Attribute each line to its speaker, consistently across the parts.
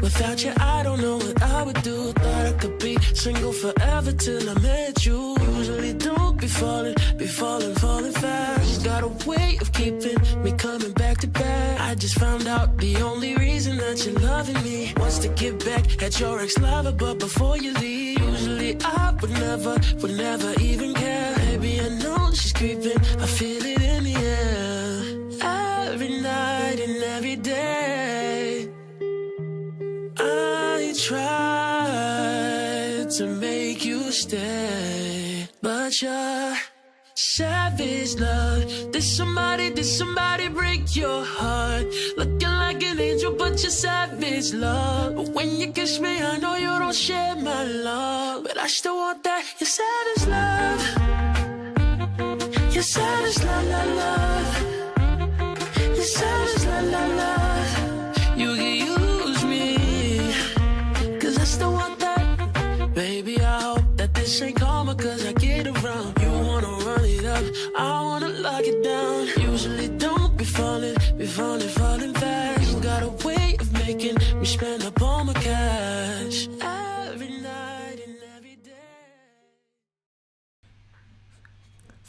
Speaker 1: Without you, I don't know what I would do. Thought I could be single forever till I met you. Usually don't be falling, be falling, falling fast. Got a way of keeping me coming back to back. I just found out the only reason that you're loving me was to get back at your ex lover. But before you leave, usually I would never, would never even care. Maybe I know she's creeping, I feel it to make you stay, but you're savage love. Did somebody, did somebody break your heart? Looking like an angel, but you're savage love. But when you kiss me, I know you don't share my love, but I still want that. Your savage love. Your savage love, love, love. Your savage love, love, love.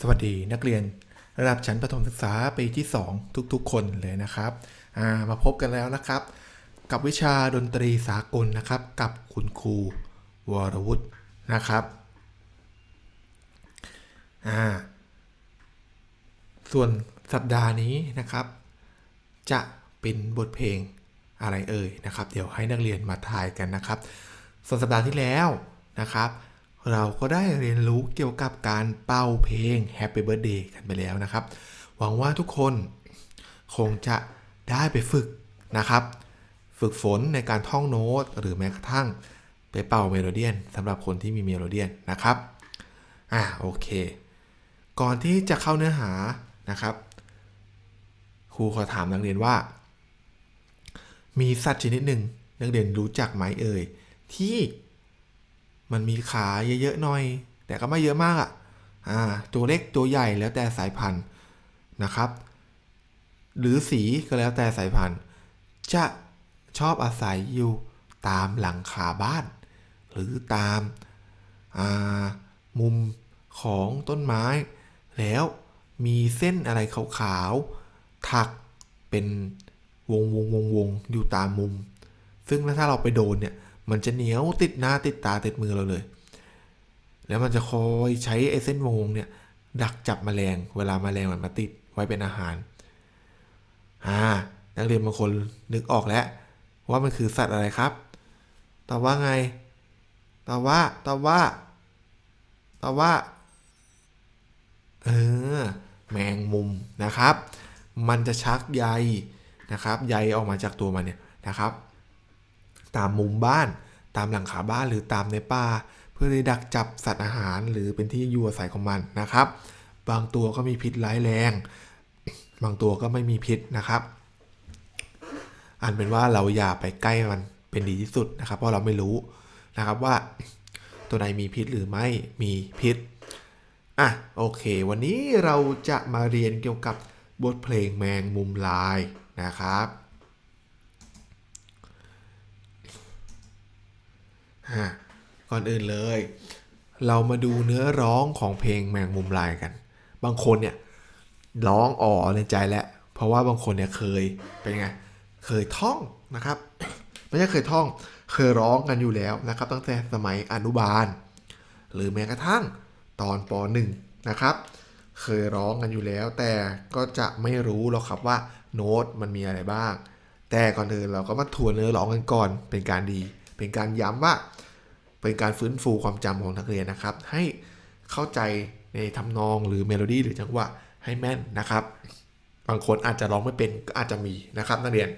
Speaker 2: สวัสดีนักเรียนระดับชั้นประถมศึกษาปีที่ 2 ทุกๆ คนเลยนะครับามาพบกันแล้วนะครับ กับวิชาดนตรีสากลนะครับ กับคุณครูวรวุฒินะครับส่วนสัปดาห์นี้นะครับ จะเป็นบทเพลงอะไรเอ่ยนะครับ เดี๋ยวให้นักเรียนมาทายกันนะครับ ส่วนสัปดาห์ที่แล้วนะครับ เราก็ได้เรียนรู้เกี่ยวกับการเป่าเพลง Happy Birthday กันไปแล้วนะครับ หวังว่าทุกคนคงจะได้ไปฝึกนะครับ ฝึกฝนในการท่องโน้ต หรือแม้กระทั่งไปเป่าเมโลเดียนสำหรับคนที่มีเมโลเดียนนะครับ อ่าโอเค ก่อนที่จะเข้าเนื้อหานะครับ ครูขอถามนักเรียนว่า มีสัตว์ชนิดหนึ่งนักเรียนรู้จักไหมเอ่ยที่ มันมีขาเยอะๆหน่อย แต่ก็ไม่เยอะมากอะอ่าตัวเล็กตัวใหญ่แล้วแต่สายพันธุ์นะครับ หรือสีก็แล้วแต่สายพันธุ์ จะชอบอาศัยอยู่ตามหลังคาบ้าน หรือตามามุมของต้นไม้ แล้วมีเส้นอะไรขาวๆถักเป็นวงวงวงวงๆอยู่ตามมุม ซึ่งถ้าเราไปโดนเนี่ย มันจะเหนียวติดหน้าติดตาติดมือเราเลย แล้วมันจะคอยใช้ไอ้เส้นวงเนี่ย ดักจับแมลง เวลาแมลงมันมาติดไว้เป็นอาหารอ่านักเรียนบางคนนึกออกแล้ว ว่ามันคือสัตว์อะไรครับตอบว่าไงตอบว่าตอบว่าตอบว่าเออแมงมุมนะครับ มันจะชักใยนะครับ ใยออกมาจากตัวมันเนี่ยนะครับ ตามมุมบ้าน ตามหลังคาบ้านหรือตามในป่าเพื่อที่ดักจับสัตว์อาหารหรือเป็นที่อยู่อาศัยของมันนะครับ บางตัวก็มีพิษร้ายแรง บางตัวก็ไม่มีพิษนะครับอันเป็นว่าเราอย่าไปใกล้มันเป็นดีที่สุดนะครับ เพราะเราไม่รู้นะครับว่าตัวไหนมีพิษหรือไม่มีพิษอะโอเค วันนี้เราจะมาเรียนเกี่ยวกับบทเพลงแมงมุมลายนะครับอะ ก่อนอื่นเลย เรามาดูเนื้อร้องของเพลงแมงมุมลายกัน บางคนเนี่ยร้องอ๋อในใจแล้ว เพราะว่าบางคนเนี่ยเคยเป็นไง เคยท่องนะครับ ไม่ใช่เคยท่อง เคยร้องกันอยู่แล้วนะครับ ตั้งแต่สมัยอนุบาล หรือแม้กระทั่งตอนป .1 นะครับ เคยร้องกันอยู่แล้ว แต่ก็จะไม่รู้หรอกครับว่าโน้ตมันมีอะไรบ้าง แต่ก่อนอื่นเราก็มาทวนเนื้อร้องกันก่อนเป็นการดี เป็นการย้ำว่าเป็นการฟื้นฟูความจำของนักเรียนนะครับ ให้เข้าใจในทำนองหรือเมโลดี้หรือจังหวะให้แม่นนะครับ บางคนอาจจะร้องไม่เป็นก็อาจจะมีนะครับนักเรียน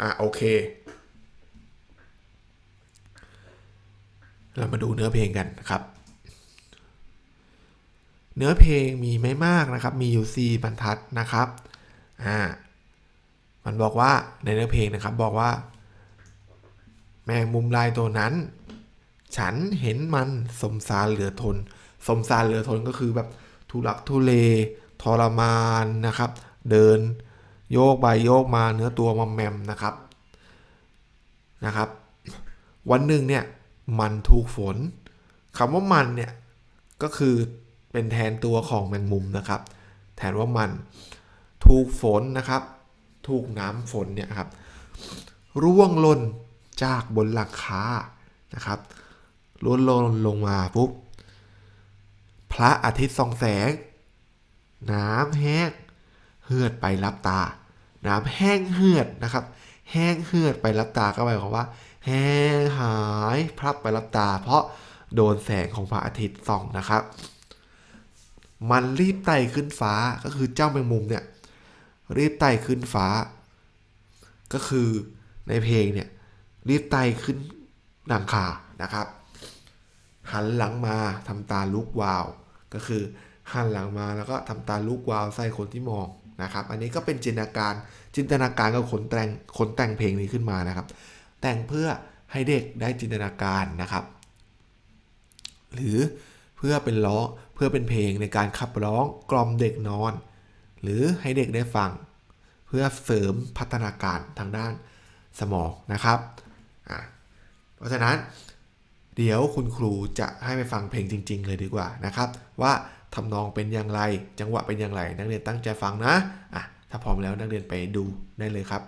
Speaker 2: อะโอเค เรามาดูเนื้อเพลงกันนะครับ เนื้อเพลงมีไม่มากนะครับ มีอยู่ 4 บรรทัดนะครับ อ่า มันบอกว่าในเนื้อเพลงนะครับบอกว่า มงมุมลายตัวนั้น ฉันเห็นมันสมสารเหลือทน สมสารเหลือทนก็คือแบบทุลักทุเลทรมานนะครับ เดินโยกไปโยกมาเนื้อตัวมอมแมมนะครับนะครับ วันหนึ่งเนี่ยมันถูกฝนคำว่ามันเนี่ยก็คือเป็นแทนตัวของแมงมุมนะครับ แทนว่ามันถูกฝนนะครับ ถูกน้ำฝนเนี่ยครับร่วงหล่น จากบนหลังคานะครับร่วงหล่นลงมาปุ๊บพระอาทิตย์ส่องแสง น้ำแห้งเหือดไปรับตา น้ำแห้งเหือดนะครับ แห้งเหือดไปรับตาก็หมายความว่า แห้งหายพรับไปรับตา เพราะโดนแสงของพระอาทิตย์ส่องนะครับ มันรีบไต่ขึ้นฟ้าก็คือเจ้าแมงมุมเนี่ยรีบไต่ขึ้นฟ้า ก็คือในเพลงเนี่ย รีบไต่ขึ้นหลังคานะครับ หันหลังมาทำตาลุกวาว ก็คือหันหลังมาแล้วก็ทำตาลุกวาวใส่คนที่มองนะครับ อันนี้ก็เป็นจินตนาการจินตนาการกับคนแต่งคนแต่งเพลงนี้ขึ้นมานะครับ แต่งเพื่อให้เด็กได้จินตนาการนะครับ หรือเพื่อเป็นล้อเพื่อเป็นเพลงในการขับร้องกล่อมเด็กนอน หรือให้เด็กได้ฟัง เพื่อเสริมพัฒนาการทางด้านสมองนะครับ อะเพราะฉะนั้นเดี๋ยวคุณครูจะให้ไปฟังเพลงจริง ๆ เลยดีกว่านะครับ ว่าทำนองเป็นอย่างไร จังหวะเป็นอย่างไร นักเรียนตั้งใจฟังนะอะถ้าพร้อมแล้วนักเรียนไปดูได้เลยครับ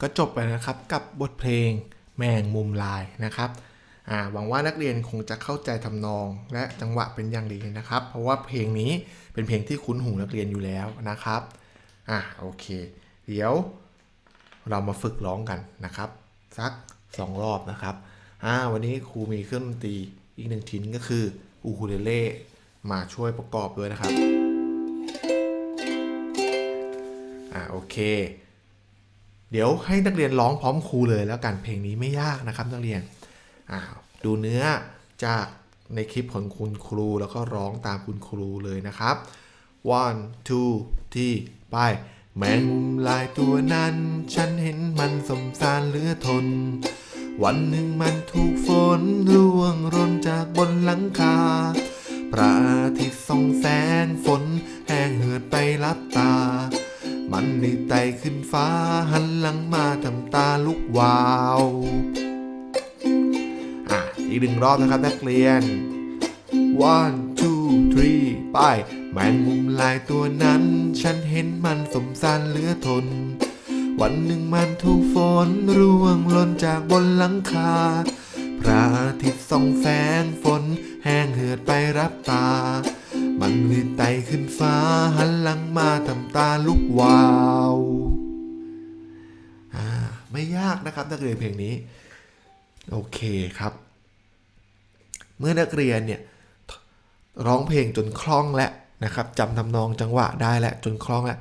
Speaker 3: ก็จบไปนะครับกั
Speaker 2: บบทเพลงแมงมุมลายนะครับหวังว่านักเรียนคงจะเข้าใจทำนอง และจังหวะเป็นอย่างดีนะครับ เพราะว่าเพลงนี้เป็นเพลงที่คุ้นหูนักเรียนอยู่แล้วนะครับอะโอเค เดี๋ยวเรามาฝึกร้องกันนะครับ สักสองรอบนะครับอ่าวันนี้ครูมีเครื่องดนตรีอีกหนึ่งชิ้นก็คืออูคูเลเล่มาช่วยประกอบด้วยนะครับอ่าโอเค เดี๋ยวให้นักเรียนร้องพร้อมครูเลยแล้วกันเพลงนี้ไม่ยากนะครับนักเรียนอ่าดูเนื้อจากในคลิปของคุณครูแล้วก็ร้องตามคุณครูเลยนะครับ one two three ไปแมงมุมลายตัวนั้น ฉันเห็นมันสมสารเหลือทน วันหนึ่งมันถูกฝนร่วงร่นจากบนหลังคา พระอาทิตย์ส่องแสงฝนแห้งเหือดไปลับตา มันนี่ไต่ขึ้นฟ้าหันหลังมาทำตาลุกวาว อะ อีกหนึ่งรอบนะครับนักเรียน one two three ไปแมงมุมลายตัวนั้น ฉันเห็นมันสมสารเหลือทน วันหนึ่งมันถูกฝนร่วงหล่นจากบนหลังคา พระอาทิตย์ส่องแสงฝน แห้งเหือดไปรับตา มันรีบไต่ขึ้นฟ้าหันหลังมาทำตาลุกวาวอ่าไม่ยากนะครับนักเรียนเพลงนี้ โอเคครับ เมื่อนักเรียนเนี่ยร้องเพลงจนคล่องแล้วนะครับจำทำนองจังหวะได้แล้วจนคล่องแล้ว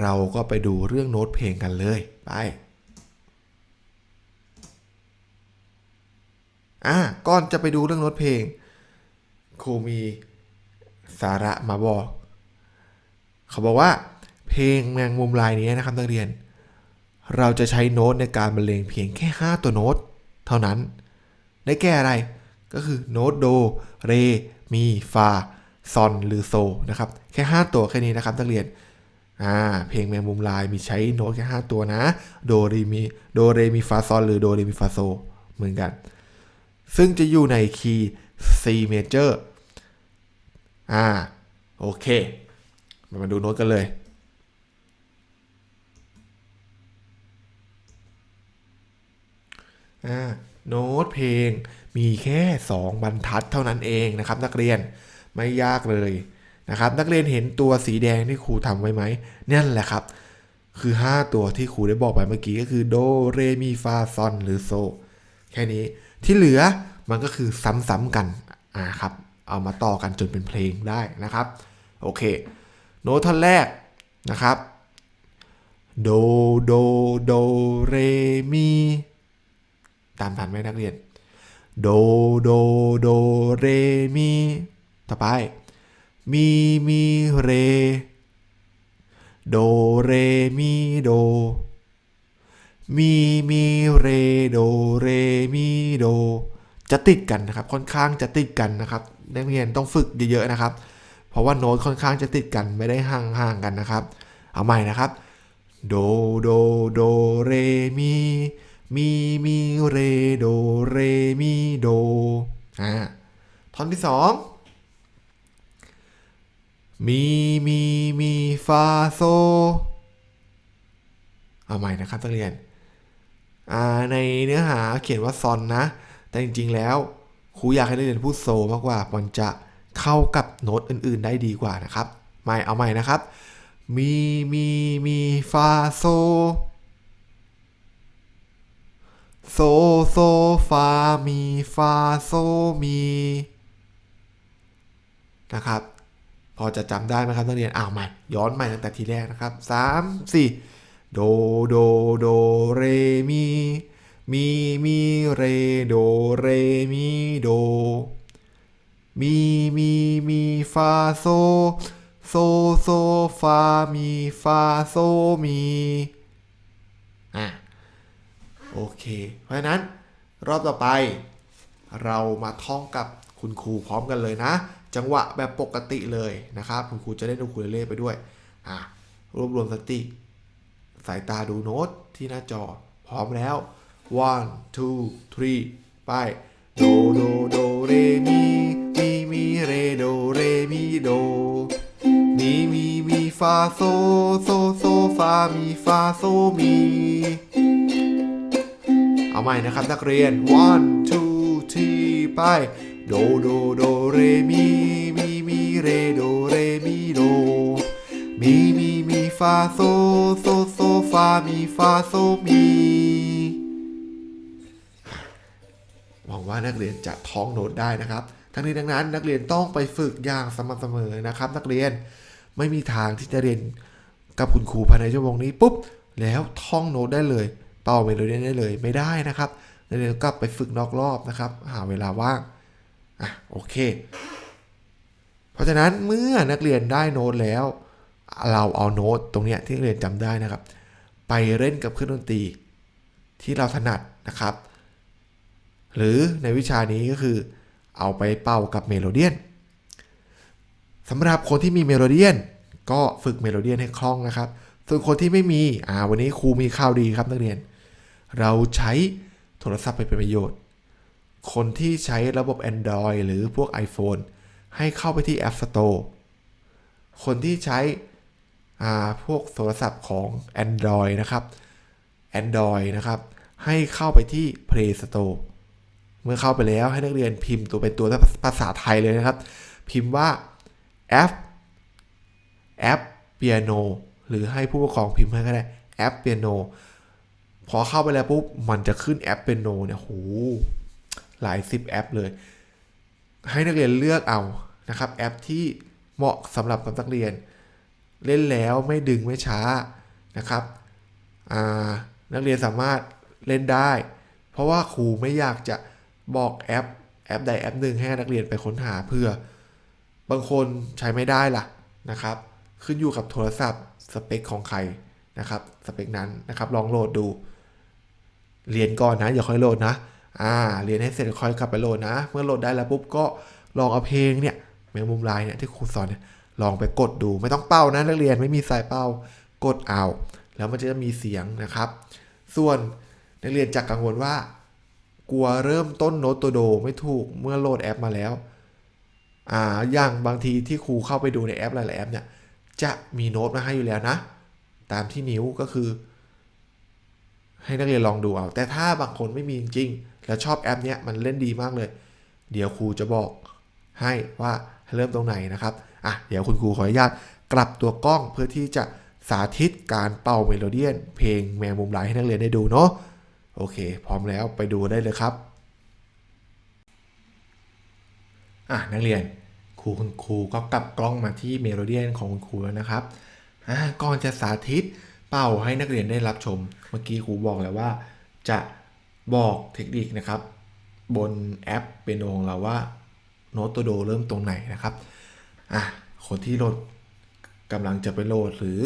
Speaker 2: เราก็ไปดูเรื่องโน้ตเพลงกันเลยไปอะก่อนจะไปดูเรื่องโน้ตเพลงครูมี สาระมาบอก เขาบอกว่า เพลงแมงมุมลายนี้นะครับนักเรียน เราจะใช้โน้ตในการบรรเลงเพียงแค่ 5 ตัวโน้ต เท่านั้น ได้แก่อะไรก็คือโน้ตโด เร มี ฟา ซอน หรือโซนะครับ แค่ 5 ตัวแค่นี้นะครับนักเรียนอ่าเพลงแมงมุมลายมีใช้โน้ตแค่ 5 ตัวนะ โดเรมีโดเรมีฟาซอนหรือโดเรมีฟาโซเหมือนกัน ซึ่งจะอยู่ในคีย์ C major อ่าโอเคมามาดูโน้ตกันเลยอ่าโน้ตเพลงมีแค่ 2 บรรทัดเท่านั้นเองนะครับ นักเรียนไม่ยากเลยนะครับ นักเรียนเห็นตัวสีแดงที่ครูทำไว้ไหมนั่นแหละครับ คือ 5 ตัวที่ครูได้บอกไปเมื่อกี้ก็คือโดเรมีฟาซอนหรือโซ แค่นี้ที่เหลือมันก็คือซ้ำๆกันอ่าครับ เอามาต่อกันจนเป็นเพลงได้นะครับ โอเค โน้ตท่อนแรกนะครับ โด โด โด เร มี ตามทันไหมนักเรียน โด โด โด เร มี ต่อไป มี มี เร โด เร มี โด มี มี เร โด เร มี โด จะติดกันนะครับ ค่อนข้างจะติดกันนะครับ นักเรียนต้องฝึกเยอะๆนะครับ เพราะว่าโน้ตค่อนข้างจะติดกันไม่ได้ห่างๆกันนะครับ เอาใหม่นะครับโดโดโดเรมีมีมีเรโดเรมีโดอ่าท่อนที่สองมีมีมีฟาโซเอาใหม่นะครับนักเรียนอ่าในเนื้อหาเขียนว่าซอนนะ แต่จริงๆแล้ว ครูอยากให้นักเรียนพูดโซมากกว่ามันจะเข้ากับโน้ตอื่น ๆ ได้ดีกว่านะครับใหม่เอาใหม่นะครับ มีมีมีฟาโซโซโซฟามีฟาโซมีนะครับ พอจะจำได้ไหมครับนักเรียนอ้าวใหม่ย้อนใหม่ตั้งแต่ทีแรกนะครับสามสี่โดโดโดเรมี มีมีเรโดเรมีโด มีมีมีฟาโซ โซโซฟามีฟาโซมีอะโอเค เพราะนั้นรอบต่อไป เรามาท่องกับคุณครูพร้อมกันเลยนะ จังหวะแบบปกติเลยนะครับ คุณครูจะได้ดูคูเลเล่ไปด้วยอะรวบรวมสติ สายตาดูโน้ตที่หน้าจอพร้อมแล้ว one two three ไปโดโดโดเรมีมีมีเรโดเรมีโดมีมีมีฟาโซโซโซฟามีฟาโซมีเอาใหม่นะครับนักเรียน one two three ไปโดโดโดเรมีมีมีเรโดเรมีโดมีมีมีฟาโซโซโซฟามีฟาโซมี ว่านักเรียนจะท้องโน้ตได้นะครับ ทั้งนี้ทั้งนั้นนักเรียนต้องไปฝึกอย่างสม่ำเสมอนะครับ นักเรียนไม่มีทางที่จะเรียนกับคุณครูภายในชั่วโมงนี้ปุ๊บแล้วท่องโน้ตได้เลยเป่าเมโลดี้ได้เลยไม่ได้นะครับนักเรียนกลับไปฝึกนอกรอบนะครับ หาเวลาว่างอะโอเค เพราะฉะนั้นเมื่อนักเรียนได้โน้ตแล้ว เราเอาโน้ตตรงเนี้ยที่นักเรียนจำได้นะครับ ไปเล่นกับเครื่องดนตรีที่เราถนัดนะครับ หรือในวิชานี้ก็คือ เอาไปเป่ากับเมโลเดียนสำหรับคนที่มีเมโลเดียนก็ฝึกเมโลเดียนให้คล่องนะครับ ส่วนคนที่ไม่มีอ่าวันนี้ครูมีข่าวดีครับนักเรียน เราใช้โทรศัพท์ไปเป็นประโยชน์ คนที่ใช้ระบบ Android หรือพวก iPhone ให้เข้าไปที่ App Store คนที่ใช้อ่าพวกโทรศัพท์ของ Android นะครับ Android นะครับ ให้เข้าไปที่ Play Store เมื่อเข้าไปแล้วให้นักเรียนพิมพ์ตัวเป็นตัวภาษาไทยเลยนะครับ พิมพ์ว่าแอปแอปเปียโนหรือให้ผู้ปกครองพิมพ์ให้ก็ได้แอปเปียโนพอเข้าไปแล้วปุ๊บมันจะขึ้นแอปเปียโนเนี่ยโหหลายสิบแอปเลย ให้นักเรียนเลือกเอานะครับแอปที่เหมาะสำหรับกับนักเรียน เล่นแล้วไม่ดึงไม่ช้านะครับนักเรียนสามารถเล่นได้ เพราะว่าครูไม่อยากจะ บอกแอปแอปใดแอปหนึ่งให้นักเรียนไปค้นหาเพื่อ บางคนใช้ไม่ได้ล่ะนะครับ ขึ้นอยู่กับโทรศัพท์สเปคของใครนะครับสเปคนั้นนะครับลองโหลดดู เรียนก่อนนะอย่าค่อยโหลดนะอ่าเรียนให้เสร็จค่อยกลับไปโหลดนะ เมื่อโหลดได้แล้วปุ๊บก็ลองเอาเพลงเนี่ยแมงมุมลายเนี่ยที่ครูสอนเนี่ยลองไปกดดูไม่ต้องเป้านะนักเรียนไม่มีสายเป้ากดเอา แล้วมันจะมีเสียงนะครับ ส่วนนักเรียนจะกังวลว่า กลัวเริ่มต้นโน้ตตัวโดไม่ถูกเมื่อโหลดแอปมาแล้ว อ่า อย่างบางทีที่ครูเข้าไปดูในแอปหลายๆแอปเนี่ย จะมีโน้ตมาให้อยู่แล้วนะ ตามที่นิ้วก็คือ ให้นักเรียนลองดูเอา แต่ถ้าบางคนไม่มีจริง แล้วชอบแอปเนี้ยมันเล่นดีมากเลย เดี๋ยวครูจะบอกให้ว่าเริ่มตรงไหนนะครับ อะ เดี๋ยวคุณครูขออนุญาตกลับตัวกล้องเพื่อที่จะสาธิตการเป่าเมโลเดียน เพลงแมงมุมลายให้นักเรียนได้ดูเนาะ โอเค พร้อมแล้วไปดูได้เลยครับอะนักเรียนครูคุณครูก็กลับกล้องมาที่เมโลเดียนของคุณครูแล้วนะครับอ่าก่อนจะสาธิตเป่าให้นักเรียนได้รับชม เมื่อกี้ครูบอกแล้วว่า จะบอกเทคนิคนะครับ บนแอปเป็นโนของเราว่าโน้ตตัวโดเริ่มตรงไหนนะครับอะคนที่โหลดกำลังจะไปโหลดหรือ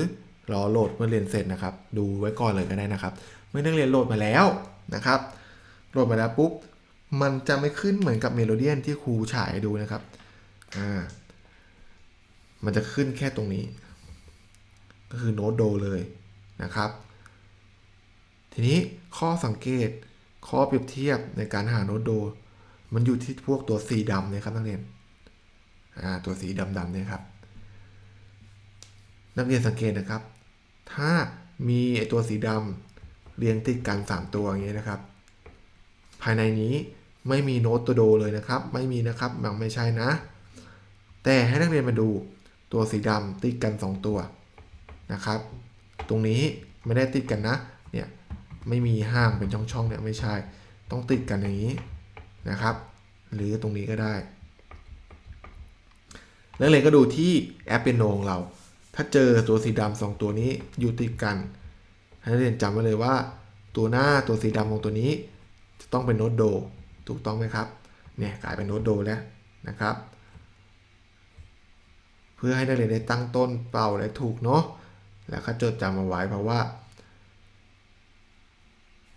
Speaker 2: รอโหลดเมื่อเรียนเสร็จนะครับ ดูไว้ก่อนเลยก็ได้นะครับ อนักเรียนโหลดมาแล้วนะครับ โหลดมาแล้วปุ๊บ มันจะไม่ขึ้นเหมือนกับเมโลเดียนที่ครูฉายดูนะครับ อ่า มันจะขึ้นแค่ตรงนี้ ก็คือโน้ตโดเลยนะครับ ทีนี้ข้อสังเกต ข้อเปรียบเทียบในการหาโน้ตโด มันอยู่ที่พวกตัวสีดำเนี่ยครับนักเรียน อ่า ตัวสีดำๆเนี่ยครับ นักเรียนสังเกตนะครับ ถ้ามีไอตัวสีดำ เรียงติดกัน 3 ตัวอย่างเงี้ยนะครับ ภายในนี้ไม่มีโน้ตตัวโดเลยนะครับ ไม่มีนะครับมันไม่ใช่นะ แต่ให้นักเรียนมาดูตัวสีดำติดกัน 2 ตัวนะครับ ตรงนี้ไม่ได้ติดกันนะ เนี่ยไม่มีห่างเป็นช่องๆเนี่ยไม่ใช่ ต้องติดกันอย่างนี้นะครับ หรือตรงนี้ก็ได้นักเรียนก็ดูที่แอปเปียโนของเรา ถ้าเจอตัวสีดำสองตัวนี้อยู่ติดกัน ให้นักเรียนจำไว้เลยว่า ตัวหน้าตัวสีดำของตัวนี้ จะต้องเป็นโน้ตโด ถูกต้องไหมครับ เนี่ยกลายเป็นโน้ตโดแล้วนะครับ เพื่อให้นักเรียนได้ตั้งต้นเป่าได้ถูกเนาะ แล้วก็จดจำเอาไว้เพราะว่า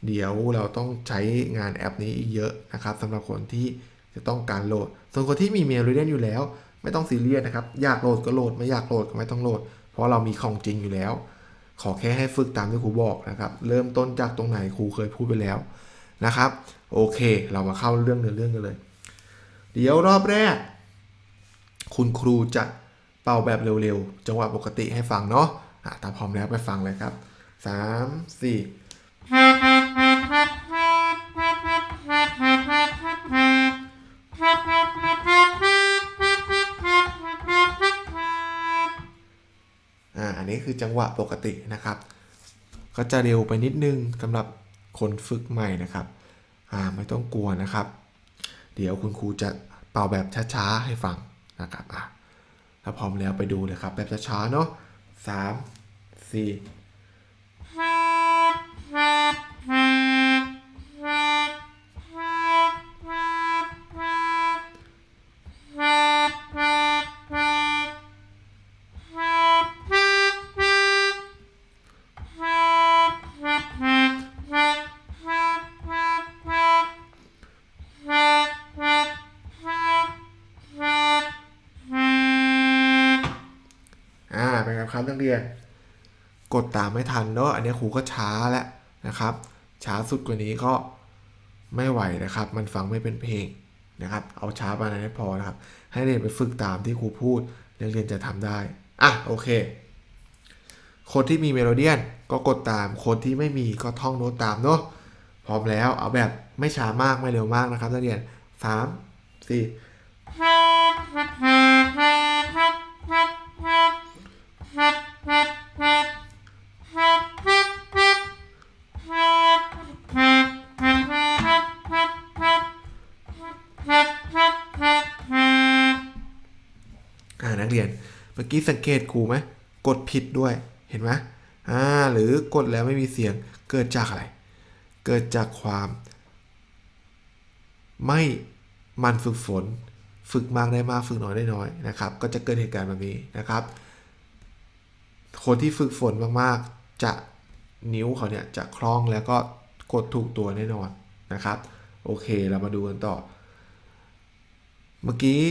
Speaker 2: เดี๋ยวเราต้องใช้งานแอปนี้อีกเยอะนะครับสำหรับคนที่จะต้องการโหลด ส่วนคนที่มีเมลเรียนอยู่แล้ว ไม่ต้องซีเรียสนะครับ อยากโหลดก็โหลด ไม่อยากโหลดก็ไม่ต้องโหลด เพราะเรามีของจริงอยู่แล้ว ขอแค่ให้ฝึกตามที่ครูบอกนะครับ เริ่มต้นจากตรงไหนครูเคยพูดไปแล้วนะครับ โอเค เรามาเข้าเรื่องเนื้อเรื่องกันเลย เดี๋ยวรอบแรก คุณครูจะเป่าแบบเร็วๆ จังหวะปกติให้ฟังเนาะะถ้าพร้อมแล้วไปฟังเลยครับ 3 4 นนี้คือจังหวะปกตินะครับ ก็จะเร็วไปนิดนึงสำหรับคนฝึกใหม่นะครับอ่าไม่ต้องกลัวนะครับ เดี๋ยวคุณครูจะเป่าแบบช้าๆให้ฟังนะครับอะถ้าพร้อมแล้วไปดูเลยครับ แบบช้าๆเนาะสามสี่ กดตามไม่ทันเนาะอันนี้ครูก็ช้าแล้วนะครับ ช้าสุดกว่านี้ก็ไม่ไหวนะครับ มันฟังไม่เป็นเพลงนะครับ เอาช้าไปนั้นพอนะครับ ให้เรียนไปฝึกตามที่ครูพูดนักเรียนจะทำได้อะโอเค คนที่มีเมโลเดียนก็กดตาม คนที่ไม่มีก็ท่องโน้ตตามเนาะพร้อมแล้วเอาแบบไม่ช้ามากไม่เร็วมากนะครับนักเรียนสามสี่ อกี้สังเกตครูไหมกดผิดด้วยเห็นไหมอ่าหรือกดแล้วไม่มีเสียงเกิดจากอะไร เกิดจากความ ไม่มันฝึกฝน ฝึกมากได้มากฝึกน้อยได้น้อยนะครับ ก็จะเกิดเหตุการณ์แบบนี้นะครับ คนที่ฝึกฝนมากๆ จะนิ้วเขาเนี่ยจะคล่องแล้วก็กดถูกตัวแน่นอนนะครับ โอเคเรามาดูกันต่อ เมื่อกี้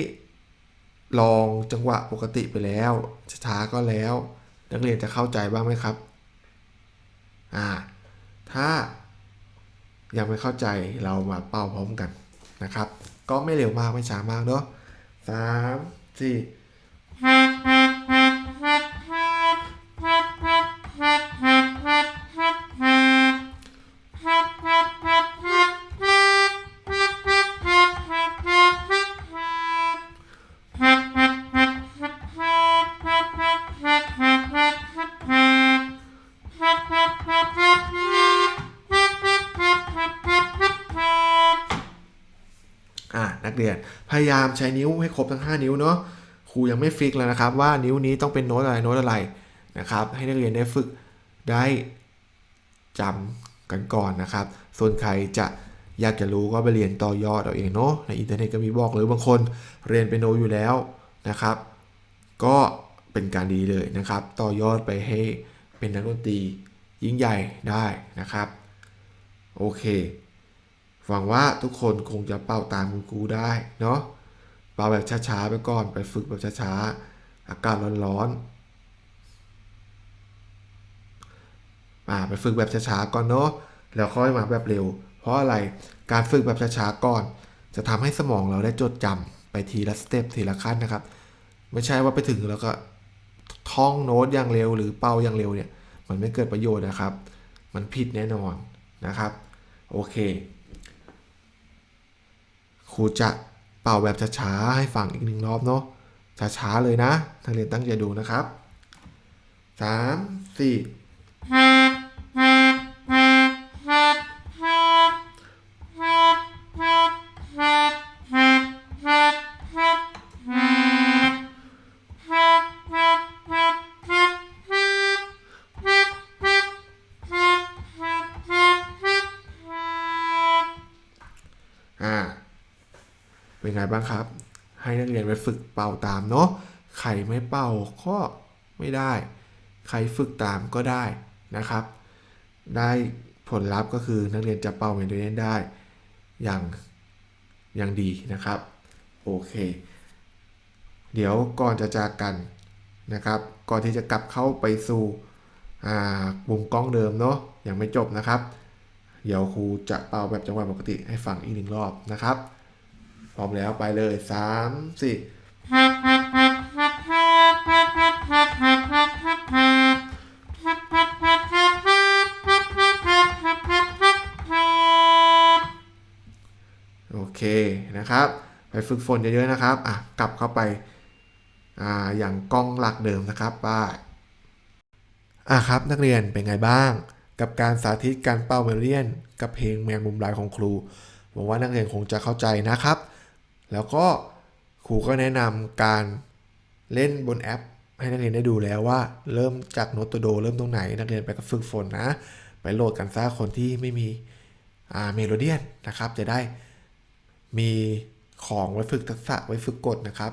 Speaker 2: ลองจังหวะปกติไปแล้วช้าก็แล้ว นักเรียนจะเข้าใจบ้างไหมครับอ่าถ้ายังไม่เข้าใจเรามาเป่าพร้อมกันนะครับ ก็ไม่เร็วมากไม่ช้ามากเนาะสามสี่ รียนพยายามใช้นิ้วให้ครบทั้ง 5 นิ้วเนาะครูยังไม่ฟิกแล้วนะครับ ว่านิ้วนี้ต้องเป็นโน้ตอะไรโน้ตอะไรนะครับ ให้นักเรียนได้ฝึกได้จำกันก่อนนะครับ ส่วนใครจะอยากจะรู้ก็ไปเรียนต่อยอดเอาเองเนาะในอินเทอร์เน็ตก็มีบอกหรือบางคนเรียนเป็นโนอยู่แล้วนะครับ ก็เป็นการดีเลยนะครับ ต่อยอดไปให้เป็นนักดนตรียิ่งใหญ่ได้นะครับ โอเค หวังว่าทุกคนคงจะเป่าตามคุณครูได้เนาะเป่าแบบช้าๆไปก่อนไปฝึกแบบช้าๆอากาศร้อนๆมาไปฝึกแบบช้าๆก่อนเนาะแล้วค่อยมาแบบเร็ว เพราะอะไรการฝึกแบบช้าๆก่อน จะทำให้สมองเราได้จดจำไปทีละสเต็ปทีละขั้นนะครับ ไม่ใช่ว่าไปถึงแล้วก็ท่องโน้ตอย่างเร็ว หรือเป่าอย่างเร็วเนี่ย มันไม่เกิดประโยชน์นะครับ มันผิดแน่นอนนะครับ โอเค ครูจะเป่าแบบช้าๆให้ฟังอีกหนึ่งรอบเนาะช้าๆเลยนะนักเรียนตั้งใจดูนะครับสามสี่อ่า เป็นไงบ้างครับ ให้นักเรียนไปฝึกเป่าตามเนาะใครไม่เป่าก็ไม่ได้ ใครฝึกตามก็ได้นะครับ ได้ผลลัพธ์ก็คือนักเรียนจะเป่าเมโลเดียนได้อย่างอย่างดีนะครับ โอเค เดี๋ยวก่อนจะจากกันนะครับ ก่อนที่จะกลับเข้าไปสู่มุมกล้องเดิมเนาะยังไม่จบนะครับ เดี๋ยวครูจะเป่าแบบจังหวะปกติให้ฟังอีกหนึ่งรอบนะครับ พร้อมแล้วไปเลยสามสี่โอเคนะครับ ไปฝึกฝนเยอะๆนะครับอะกลับเข้าไปอ่าอย่างกล้องหลักเดิมนะครับป้าอะครับนักเรียนเป็นไงบ้าง กับการสาธิตการเป่าเมโลเดียน กับเพลงแมงมุมลายของครูหวังว่านักเรียนคงจะเข้าใจนะครับ แล้วก็ครูก็แนะนำการเล่นบนแอป ให้นักเรียนได้ดูแล้วว่า เริ่มจากโน้ตตัวโด เริ่มตรงไหน นักเรียนไปก็ฝึกฝนนะ ไปโหลดกันซะคนที่ไม่มีอ่าเมโลเดียนนะครับ จะได้มีของไว้ฝึกทักษะไว้ฝึกกดนะครับ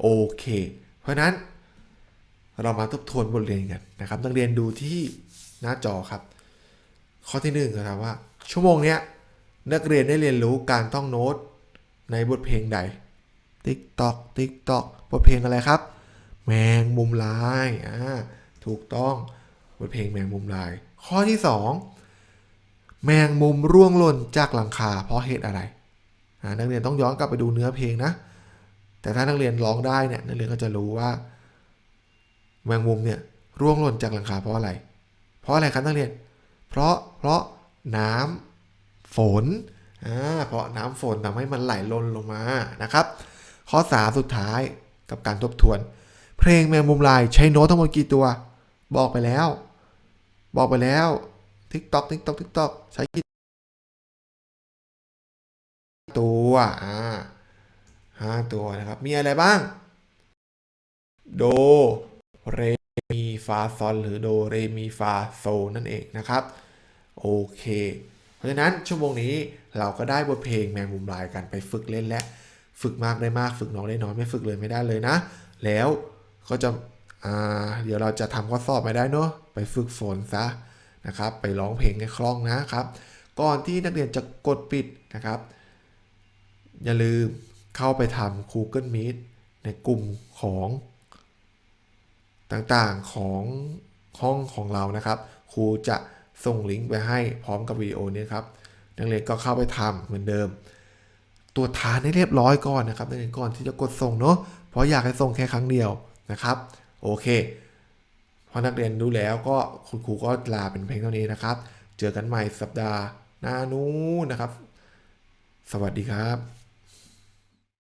Speaker 2: โอเค เพราะนั้นเรามาทบทวนบทเรียนกันนะครับ นักเรียนดูที่หน้าจอครับ ข้อที่หนึ่งนะครับว่า ชั่วโมงเนี้ยนักเรียนได้เรียนรู้การท่องโน้ต ในบทเพลงใด ติ๊กตอกติ๊กตอกบทเพลงอะไรครับ แมงมุมลายอ่าถูกต้องบทเพลงแมงมุมลาย ข้อที่สองแมงมุมร่วงหล่นจากหลังคาเพราะเหตุอะไรนักเรียนต้องย้อนกลับไปดูเนื้อเพลงนะ แต่ถ้านักเรียนร้องได้เนี่ยนักเรียนก็จะรู้ว่า แมงมุมเนี่ยร่วงหล่นจากหลังคาเพราะอะไร เพราะอะไรครับนักเรียน เพราะเพราะน้ำฝน เพราะน้ำฝนทำให้มันไหลลนลงมานะครับ ข้อสามสุดท้ายกับการทบทวน เพลงแมงมุมลายใช้โน้ตทั้งหมดกี่ตัว บอกไปแล้ว บอกไปแล้วทิกตอกทิกตอกทิกตอกใช้กี่ตัวอ่าห้าตัวนะครับ มีอะไรบ้าง โด เร มี ฟา ซอล หรือโด เร มี ฟา โซ นั่นเองนะครับ โอเค ราะฉะนั้นชั่วโมงนี้เราก็ได้บทเพลงแมงมุมลายกันไปฝึกเล่นและฝึกมากได้มาก ฝึกน้อยได้น้อยไม่ฝึกเลยไม่ได้เลยนะ แล้วก็จะเดี๋ยวเราจะทำข้อสอบไม่ได้เนอะไปฝึกฝนซะนะครับ ไปร้องเพลงให้คล่องนะครับ ก่อนที่นักเรียนจะกดปิดนะครับ อย่าลืมเข้าไปทำ Google Meet ในกลุ่มของต่างๆของห้องของเรานะครับ ครูจะ ส่งลิงก์ไปให้พร้อมกับวิดีโอนี้ครับนักเรียนก็เข้าไปทำเหมือนเดิม ตัวจทานให้เรียบร้อยก่อนนะครับนักเรียนก่อนที่จะกดส่งเนาะเพราะอยากให้ส่งแค่ครั้งเดียวนะครับ โอเคพอนักเรียนรู้แล้วก็คุณครูก็ลาเป็นเพียงเท่านี้นะครับ เจอกันใหม่สัปดาห์หน้านู้นนะครับ สวัสดีครับ